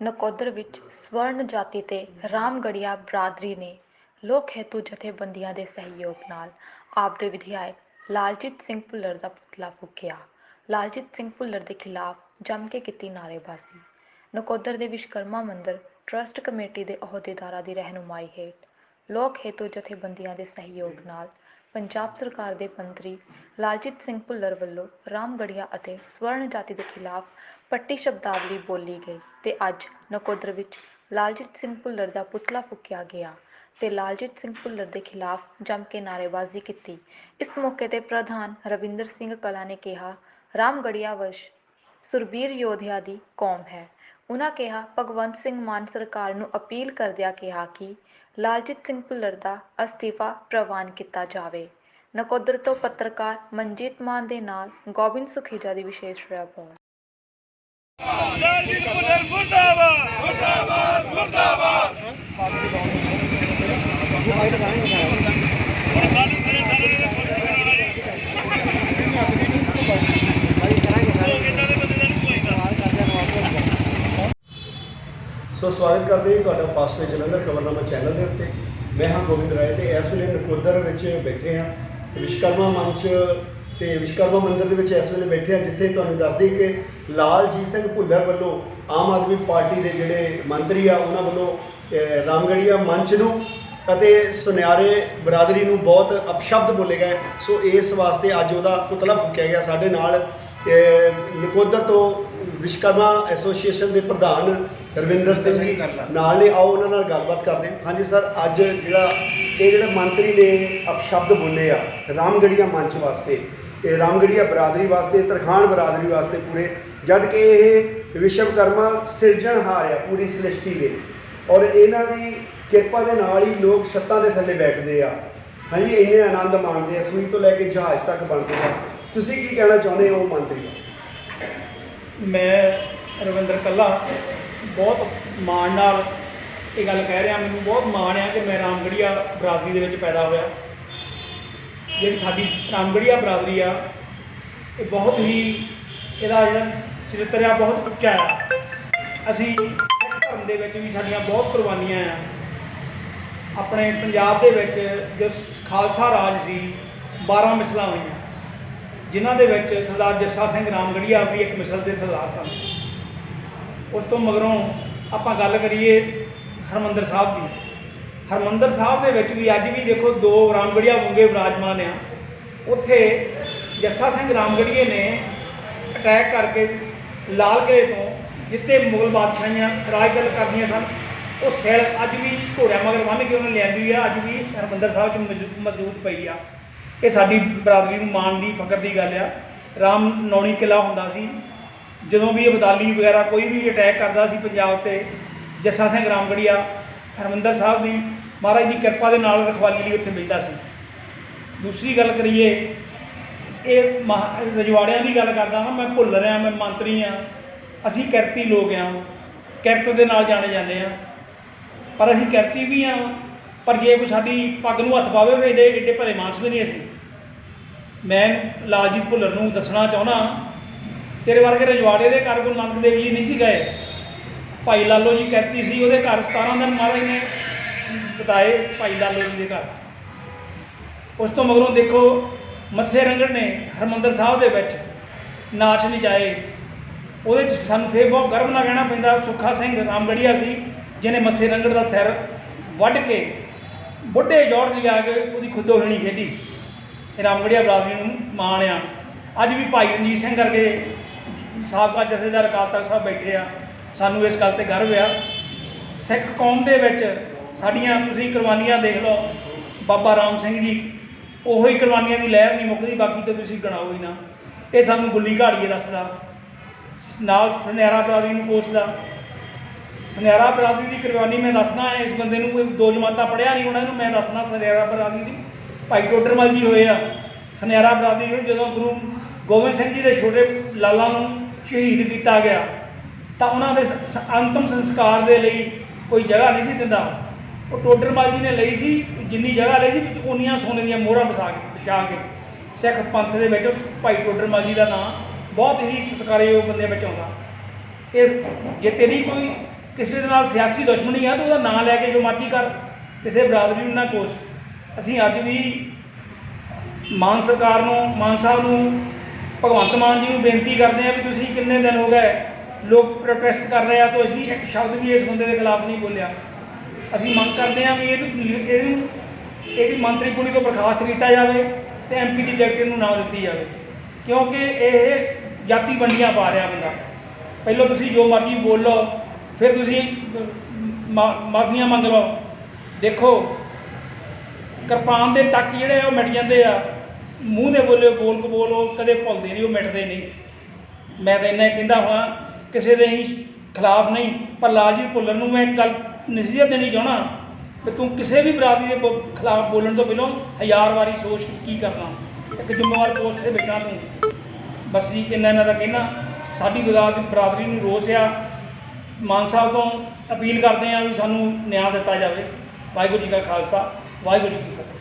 ਨਕੋਦਰ ਵਿੱਚ ਸਵਰਨ ਜਾਤੀ ਤੇ ਰਾਮਗੜੀਆ ਬਰਾਦਰੀ ਨੇ ਲੋਕ ਹਿੱਤੂ ਜਥੇਬੰਦੀਆਂ ਦੇ ਸਹਿਯੋਗ ਨਾਲ ਆਪ ਦੇ ਵਿਧਾਇਕ ਲਾਲਜੀਤ ਸਿੰਘ ਭੁੱਲਰ ਦਾ ਪੁਤਲਾ ਫੂਕਿਆ। ਲਾਲਜੀਤ ਸਿੰਘ ਭੁੱਲਰ ਦੇ ਖਿਲਾਫ ਜੰਮ ਕੇ ਕੀਤੀ ਨਾਅਰੇਬਾਜ਼ੀ। ਨਕੋਦਰ ਦੇ ਵਿਸ਼ਵਕਰਮਾ ਮੰਦਿਰ ਟਰਸਟ ਕਮੇਟੀ ਦੇ ਅਹੁਦੇਦਾਰਾਂ ਦੀ ਰਹਿਨੁਮਾਈ ਹੇਠ ਲੋਕ ਹਿੱਤੂ ਜਥੇਬੰਦੀਆਂ ਦੇ ਸਹਿਯੋਗ ਨਾਲ ਪੰਜਾਬ ਸਰਕਾਰ ਦੇ ਮੰਤਰੀ ਲਾਲਜੀਤ ਸਿੰਘ ਭੁੱਲਰ ਵੱਲੋਂ ਰਾਮਗੜੀਆ ਅਤੇ ਸਵਰਨ ਜਾਤੀ ਦੇ ਖਿਲਾਫ ਪੱਟੀ ਸ਼ਬਦਾਵਲੀ ਬੋਲੀ ਗਈ ਤੇ ਅੱਜ ਨਕੋਦਰ ਵਿੱਚ ਲਾਲਜੀਤ ਸਿੰਘ ਭੁੱਲਰ ਦਾ ਪੁਤਲਾ ਫੂਕਿਆ ਗਿਆ ਤੇ ਲਾਲਜੀਤ ਸਿੰਘ ਭੁੱਲਰ ਦੇ ਖਿਲਾਫ ਜੰਮ ਕੇ ਨਾਅਰੇਬਾਜ਼ੀ ਕੀਤੀ। ਇਸ ਮੌਕੇ ਤੇ ਪ੍ਰਧਾਨ ਰਵਿੰਦਰ ਸਿੰਘ ਕਲਾ ਨੇ ਕਿਹਾ ਰਾਮਗੜੀਆ ਵਸ਼ ਸੁਰਬੀਰ ਯੋਧਿਆ ਦੀ ਕੌਮ ਹੈ। ਉਨ੍ਹਾਂ ਕਿਹਾ, ਭਗਵੰਤ ਸਿੰਘ ਮਾਨ ਸਰਕਾਰ ਨੂੰ ਅਪੀਲ ਕਰਦਿਆਂ ਕਿਹਾ ਕਿ ਲਾਲਜੀਤ ਸਿੰਘ ਭੁੱਲਰ ਦਾ ਅਸਤੀਫਾ ਪ੍ਰਵਾਨ ਕੀਤਾ ਜਾਵੇ। ਨਕੋਦਰ ਤੋਂ ਪੱਤਰਕਾਰ ਮਨਜੀਤ ਮਾਨ ਦੇ ਨਾਲ ਗੋਬਿੰਦ ਸੁਖੀਜਾ ਦੀ ਵਿਸ਼ੇਸ਼ ਰਿਪੋਰਟ। ਲਾਲਜੀਤ ਭੁੱਲਰ ਮੁਰਦਾਬਾਦ! ਮੁਰਦਾਬਾਦ! ਮੁਰਦਾਬਾਦ! ਸੋ ਸਵਾਗਤ ਕਰਦੇ ਹਾਂ ਜੀ ਤੁਹਾਡਾ fast way Jalandhar Khabarnama channel ਦੇ ਉੱਤੇ। ਮੈਂ ਹਾਂ ਗੋਬਿੰਦ ਰਾਏ ਤੇ ਇਸ ਵੇਲੇ ਨਕੋਦਰ ਵਿੱਚ ਬੈਠੇ ਹਾਂ। ਵਿਸ਼ਕਰਮਾ ਮੰਚ ਤੇ ਵਿਸ਼ਕਰਮਾ ਮੰਦਿਰ ਦੇ ਵਿੱਚ ਇਸ ਵੇਲੇ ਬੈਠੇ ਆ ਜਿੱਥੇ ਤੁਹਾਨੂੰ ਦੱਸ ਦਈਏ ਕਿ ਲਾਲਜੀਤ ਸਿੰਘ ਭੁੱਲਰ ਵੱਲੋਂ ਆਮ ਆਦਮੀ ਪਾਰਟੀ ਦੇ ਜਿਹੜੇ ਮੰਤਰੀ ਆ ਉਹਨਾਂ ਵੱਲੋਂ ਅਹ, ਰਾਮਗੜੀਆ ਮੰਚ ਨੂੰ ਅਤੇ ਸੁਨਿਆਰੇ ਬਰਾਦਰੀ ਨੂੰ ਬਹੁਤ ਅਪਸ਼ਬਦ ਬੋਲੇ ਗਏ। ਸੋ ਇਸ ਵਾਸਤੇ ਅੱਜ ਉਹਦਾ ਪੁਤਲਾ ਫੂਕਿਆ ਗਿਆ ਸਾਡੇ ਨਾਲ। ਨਕੋਦਰ ਤੋਂ ਵਿਸ਼ਕਰਮਾ ਐਸੋਸੀਏਸ਼ਨ ਦੇ ਪ੍ਰਧਾਨ ਰਵਿੰਦਰ ਸਿੰਘ ਜੀ ਨਾਲ ਨੇ ਆਓ ਉਹਨਾਂ ਨਾਲ ਗੱਲਬਾਤ ਕਰਦੇ ਹਾਂ। ਹਾਂਜੀ ਸਰ ਅੱਜ ਜਿਹੜਾ ਇਹ ਜਿਹੜੇ ਮੰਤਰੀ ਨੇ ਅਪਸ਼ਬਦ ਬੋਲੇ ਆ ਰਾਮਗੜੀਆ ਮੰਚ ਵਾਸਤੇ ਇਹ ਰਾਮਗੜੀਆ ਬਰਾਦਰੀ ਵਾਸਤੇ ਤਰਖਾਣ ਬਰਾਦਰੀ ਵਾਸਤੇ ਪੂਰੇ ਜਦ ਕਿ ਇਹ ਵਿਸ਼ਵਕਰਮਾ ਸਿਰਜਣਹਾਰ ਆ ਪੂਰੀ ਸ੍ਰਿਸ਼ਟੀ ਦੇ। ਔਰ ਇਹਨਾਂ ਦੀ ਕਿਰਪਾ ਦੇ ਨਾਲ ਹੀ ਲੋਕ ਛੱਤਾਂ ਦੇ ਥੱਲੇ ਬੈਠਦੇ ਆ। ਹਾਂਜੀ ਇੰਨੇ ਆਨੰਦ ਮਾਣਦੇ ਆ ਸੂਈ ਤੋਂ ਲੈ ਕੇ ਜਹਾਜ਼ ਤੱਕ ਬਣਦੇ ਆ। ਤੁਸੀਂ ਕੀ ਕਹਿਣਾ ਚਾਹੁੰਦੇ ਹੋ ਮੰਤਰੀ? ਮੈਂ ਰਵਿੰਦਰ ਕੱਲਾ ਬਹੁਤ ਮਾਣ ਨਾਲ ਇਹ ਗੱਲ ਕਹਿ ਰਿਹਾ, ਮੈਨੂੰ ਬਹੁਤ ਮਾਣ ਆ ਕਿ ਮੈਂ ਰਾਮਗੜੀਆ ਬਰਾਦਰੀ ਦੇ ਵਿੱਚ ਪੈਦਾ ਹੋਇਆ। ਜਿਹੜੀ ਸਾਡੀ ਰਾਮਗੜੀਆ ਬਰਾਦਰੀ ਆ, ਇਹ ਬਹੁਤ ਹੀ ਇਹਦਾ ਜਿਹੜਾ ਚਰਿੱਤਰ ਆ, ਬਹੁਤ ਉੱਚਾ ਹੈ ਅਸੀਂ ਸਿੱਖ ਧਰਮ ਦੇ ਵਿੱਚ ਵੀ ਸਾਡੀਆਂ ਬਹੁਤ ਕੁਰਬਾਨੀਆਂ ਆ। ਆਪਣੇ ਪੰਜਾਬ ਦੇ ਵਿੱਚ ਜੋ ਖਾਲਸਾ ਰਾਜ ਸੀ 12 ਮਿਸਲਾਂ ਹੋਈਆਂ। ਜਿਨ੍ਹਾਂ ਦੇ ਵਿੱਚ ਸਰਦਾਰ ਜੱਸਾ ਸਿੰਘ ਰਾਮਗੜੀਆ ਵੀ ਇੱਕ ਮਿਸਲ ਦੇ ਸਰਦਾਰ ਸਨ। ਉਸ ਤੋਂ ਮਗਰੋਂ ਆਪਾਂ ਗੱਲ ਕਰੀਏ ਹਰਮੰਦਰ ਸਾਹਿਬ ਦੀ। ਹਰਮੰਦਰ ਸਾਹਿਬ ਦੇ ਵਿੱਚ ਵੀ ਅੱਜ ਵੀ ਦੇਖੋ ਦੋ ਰਾਮਗੜੀਆ ਵੰਗੇ ਵਿਰਾਜਮਾਨ ਆ। ਉੱਥੇ ਜੱਸਾ ਸਿੰਘ ਰਾਮਗੜੀਏ ਨੇ ਅਟੈਕ ਕਰਕੇ ਲਾਲ ਕਿਲੇ ਤੋਂ ਜਿੱਥੇ ਮੁਗਲ ਬਾਦਸ਼ਾਹੀਆਂ ਰਾਜ ਗੱਲ ਕਰਦੀਆਂ ਸਨ, ਉਹ ਸੈਲ ਅੱਜ ਵੀ ਘੋੜਿਆਂ ਮਗਰ ਬੰਨ੍ਹ ਕੇ ਉਹਨੇ ਲਿਆਂਦੀ ਆ। ਅੱਜ ਵੀ ਹਰਮੰਦਰ ਸਾਹਿਬ 'ਚ ਮੌਜੂ- ਮੌਜੂਦ ਪਈ ਆ। ਇਹ ਸਾਡੀ ਬਰਾਦਰੀ ਨੂੰ ਮਾਣ ਦੀ, ਫਖਰ ਦੀ ਗੱਲ ਆ। ਰਾਮ ਨੌਣੀ ਕਿਲਾ ਹੁੰਦਾ ਸੀ। ਜਦੋਂ ਵੀ ਅਬਦਾਲੀ ਵਗੈਰਾ ਕੋਈ ਵੀ ਅਟੈਕ ਕਰਦਾ ਸੀ ਪੰਜਾਬ ਤੇ, ਜੱਸਾ ਸਿੰਘ ਰਾਮਗੜੀਆ, ਹਰਮੰਦਰ ਸਾਹਿਬ ਦੀ ਮਹਾਰਾਜ ਦੀ ਕਿਰਪਾ ਦੇ ਨਾਲ ਰਖਵਾਲੀ ਲਈ ਉੱਥੇ ਬੈਠਦਾ ਸੀ। ਦੂਸਰੀ ਗੱਲ ਕਰੀਏ, ਇਹ ਮਹਾ- ਰਜਵਾੜਿਆਂ ਦੀ ਗੱਲ ਕਰਦਾ ਹਾਂ ਮੈਂ ਭੁੱਲ ਰਿਹਾ, ਮੈਂ ਮੰਤਰੀ ਆ। ਅਸੀਂ ਕਿਰਤੀ ਲੋਕ ਆ, ਕਿਰਤ ਦੇ ਨਾਲ ਜਾਣੇ ਜਾਂਦੇ ਆ। ਪਰ ਅਸੀਂ ਕਿਰਤੀ ਵੀ ਆ। ਪਰ ਜੇ ਕੋਈ ਸਾਡੀ ਪੱਗ ਨੂੰ ਹੱਥ ਪਾਵੇ ਵੀ ਏਡੇ ਏਡੇ ਭਲੇ ਮਾਨਸ ਵੀ ਨਹੀਂ ਅਸੀਂ। ਮੈਂ ਲਾਲਜੀਤ ਭੁੱਲਰ ਨੂੰ ਦੱਸਣਾ ਚਾਹੁੰਦਾ ਤੇਰੇ ਵਰਗੇ ਰਜਵਾੜੇ ਦੇ ਘਰ ਗੁਰੂ ਨਾਨਕ ਦੇਵ ਜੀ ਨਹੀਂ ਸੀ ਗਏ। ਭਾਈ ਲਾਲੋ ਜੀ ਕਿਰਤੀ ਸੀ, ਉਹਦੇ ਘਰ 17 ਦਿਨ ਮਹਾਰਾਜ ਨੇ ਬਤਾਏ ਭਾਈ ਲਾਲੋ ਜੀ ਦੇ ਘਰ। ਉਸ ਤੋਂ ਮਗਰੋਂ ਦੇਖੋ, ਮੱਸੇ ਰੰਗੜ ਨੇ ਹਰਮੰਦਰ ਸਾਹਿਬ ਦੇ ਵਿੱਚ ਨਾਚ ਲਿਜਾਏ ਉਹਦੇ 'ਚ ਸਾਨੂੰ ਫੇਰ ਬਹੁਤ ਗਰਵ ਨਾਲ ਕਹਿਣਾ ਪੈਂਦਾ, ਸੁੱਖਾ ਸਿੰਘ ਰਾਮਗੜੀਆ ਸੀ, ਜਿਹਨੇ ਮੱਸੇ ਰੰਗੜ ਦਾ ਸਿਰ ਵੱਢ ਕੇ ਬੁੱਢੇ ਜੋੜ ਲਿਆ ਕੇ ਉਹਦੀ ਖੁੱਦੋ ਖੇਡੀ। ਇਹ ਰਾਮਗੜੀਆ ਬਰਾਦਰੀ ਨੂੰ ਮਾਣ ਆ। ਅੱਜ ਵੀ ਭਾਈ ਰਣਜੀਤ ਸਿੰਘ ਕਰਕੇ ਸਾਬਕਾ ਜਥੇਦਾਰ ਅਕਾਲ ਤਖਤ ਸਾਹਿਬ ਬੈਠੇ ਆ। ਸਾਨੂੰ ਇਸ ਗੱਲ ਤੇ ਗਰਵ ਆ। ਸਿੱਖ ਕੌਮ ਦੇ ਵਿੱਚ ਸਾਡੀਆਂ ਤੁਸੀਂ ਕੁਰਬਾਨੀਆਂ ਦੇਖ ਲਓ, ਬਾਬਾ ਰਾਮ ਸਿੰਘ ਜੀ, ਉਹੋ ਹੀ ਕੁਰਬਾਨੀਆਂ ਦੀ ਲਹਿਰ ਨਹੀਂ ਮੁੱਕਦੀ, ਬਾਕੀ ਤਾਂ ਤੁਸੀਂ ਗਣਾਓ ਹੀ ਨਾ। ਇਹ ਸਾਨੂੰ ਗੁੱਲੀ ਘਾੜੀਏ ਦੱਸਦਾ। ਨਾਲ ਸੁਨਿਆਰਾ ਬਰਾਦਰੀ ਨੂੰ ਕੋਸਦਾ ਸੁਨਿਆਰਾ ਬਰਾਦਰੀ ਦੀ ਕੁਰਬਾਨੀ ਮੈਂ ਦੱਸਣਾ ਇਸ ਬੰਦੇ ਨੂੰ ਕੋਈ ਦੋ ਜਮਾਤਾਂ ਪੜਿਆ ਨਹੀਂ ਉਹਨਾਂ ਨੂੰ ਮੈਂ ਦੱਸਣਾ ਸੁਨਿਆਰਾ ਬਰਾਦਰੀ ਦੀ। ਭਾਈ ਟੋਡਰਮਲ ਜੀ ਹੋਏ ਆ, ਸੁਨਿਆਰਾ ਬਰਾਦਰੀ ਨੂੰ ਜਦੋਂ ਗੁਰੂ ਗੋਬਿੰਦ ਸਿੰਘ ਜੀ ਦੇ ਛੋਟੇ ਲਾਲਾ ਨੂੰ ਸ਼ਹੀਦ ਕੀਤਾ ਗਿਆ, ਤਾਂ ਉਹਨਾਂ ਦੇ ਅੰਤਮ ਸੰਸਕਾਰ ਦੇ ਲਈ ਕੋਈ ਜਗ੍ਹਾ ਨਹੀਂ ਸੀ ਦਿੰਦਾ। ਉਹ ਟੋਡਰਮਲ ਜੀ ਨੇ ਲਈ ਸੀ, ਜਿੰਨੀ ਜਗ੍ਹਾ ਲਈ ਸੀ, ਵਿੱਚ ਉਨੀਆਂ ਸੋਨੇ ਦੀਆਂ ਮੋਹਰਾਂ ਵਸਾ ਕੇ ਵਿਛਾ ਕੇ। ਸਿੱਖ ਪੰਥ ਦੇ ਵਿੱਚ ਭਾਈ ਟੋਡਰਮਲ ਜੀ ਦਾ ਨਾਮ ਬਹੁਤ ਹੀ ਸਤਿਕਾਰਯੋਗ ਬੰਦੇ ਵਿੱਚ ਆਉਂਦਾ। ਇਹ, ਜੇ ਤੇਰੀ ਕੋਈ ਕਿਸੇ ਦੇ ਨਾਲ ਸਿਆਸੀ ਦੁਸ਼ਮਣੀ ਆ, ਤਾਂ ਉਹਦਾ ਨਾਂ ਲੈ ਕੇ ਜੋ ਮਰਜ਼ੀ ਕਰ, ਕਿਸੇ ਬਰਾਦਰੀ ਨੂੰ ਨਾ ਕੋਸ। ਅਸੀਂ ਅੱਜ ਵੀ ਮਾਨ ਸਰਕਾਰ ਨੂੰ, ਮਾਨ ਸਾਹਿਬ ਨੂੰ, ਭਗਵੰਤ ਮਾਨ ਜੀ ਨੂੰ ਬੇਨਤੀ ਕਰਦੇ ਆ ਵੀ ਤੁਸੀਂ ਕਿੰਨੇ ਦਿਨ ਹੋ ਗਏ ਲੋਕ ਪ੍ਰੋਟੈਸਟ ਕਰ ਰਹੇ ਆ, ਤਾਂ ਅਸੀਂ ਇੱਕ ਸ਼ਬਦ ਵੀ ਇਸ ਬੰਦੇ ਦੇ ਖਿਲਾਫ ਨਹੀਂ ਬੋਲਿਆ। ਅਸੀਂ ਮੰਗ ਕਰਦੇ ਆ ਵੀ ਇਹਨੂੰ ਇਹਨੂੰ, ਇਹਦੀ ਮੰਤਰੀ ਪੁਣੀ ਤੋਂ ਬਰਖਾਸਤ ਕੀਤਾ ਜਾਵੇ ਤੇ ਐਮਪੀ ਦੀ ਟਿਕਟ ਇਹਨੂੰ ਨਾ ਦਿੱਤੀ ਜਾਵੇ। ਕਿਉਂਕਿ ਇਹ ਜਾਤੀ ਵੰਡੀਆਂ ਪਾ ਰਿਹਾ ਬੰਦਾ। ਪਹਿਲਾਂ ਤੁਸੀਂ ਜੋ ਮਰਜ਼ੀ ਬੋਲ ਲਓ ਫਿਰ ਤੁਸੀਂ ਮਾ- ਮਾਫੀਆਂ ਮੰਗ ਲਓ। ਦੇਖੋ, ਕਿਰਪਾਨ ਦੇ ਟੱਕ ਜਿਹੜੇ ਆ, ਉਹ ਮਿਟ ਜਾਂਦੇ ਆ। ਮੂੰਹ ਦੇ ਬੋਲੇ ਬੋਲ ਕਬੋਲ ਉਹ ਕਦੇ ਭੁੱਲਦੇ ਨਹੀਂ, ਉਹ ਮਿਟਦੇ ਨਹੀਂ। ਮੈਂ ਤਾਂ ਇੰਨਾ ਕਹਿੰਦਾ ਹਾਂ, ਕਿਸੇ ਦੇ ਹੀ ਖਿਲਾਫ ਨਹੀਂ, ਪਰ ਲਾਲਜੀਤ ਭੁੱਲਰ ਨੂੰ ਮੈਂ ਇੱਕ ਨਸੀਹਤ ਦੇਣੀ ਚਾਹਣਾ ਕਿ ਤੂੰ ਕਿਸੇ ਵੀ ਬਰਾਦਰੀ ਦੇ ਬੋ- ਖਿਲਾਫ ਬੋਲਣ ਤੋਂ ਪਹਿਲਾਂ ਹਜ਼ਾਰ ਵਾਰੀ ਸੋਚ ਕੀ ਕਰਨਾ। ਇੱਕ ਜ਼ਿੰਮੇਵਾਰ ਪੋਸਟ ਤੇ ਬੈਠਾ ਤੂੰ। ਬਸ ਜੀ ਇੰਨਾ ਮੈਂ ਤਾਂ ਕਹਿਣਾ। ਸਾਡੀ ਬਰਾਦਰੀ ਨੂੰ ਰੋਸ ਆ। ਮਾਨ ਸਾਹਿਬ ਤੋਂ ਅਪੀਲ ਕਰਦੇ ਹਾਂ ਵੀ ਸਾਨੂੰ ਨਿਆਂ ਦਿੱਤਾ ਜਾਵੇ। ਵਾਹਿਗੁਰੂ ਜੀ ਕਾ ਖਾਲਸਾ, ਵਾਹਿਗੁਰੂ ਜੀ ਕੀ ਫਤਿਹ।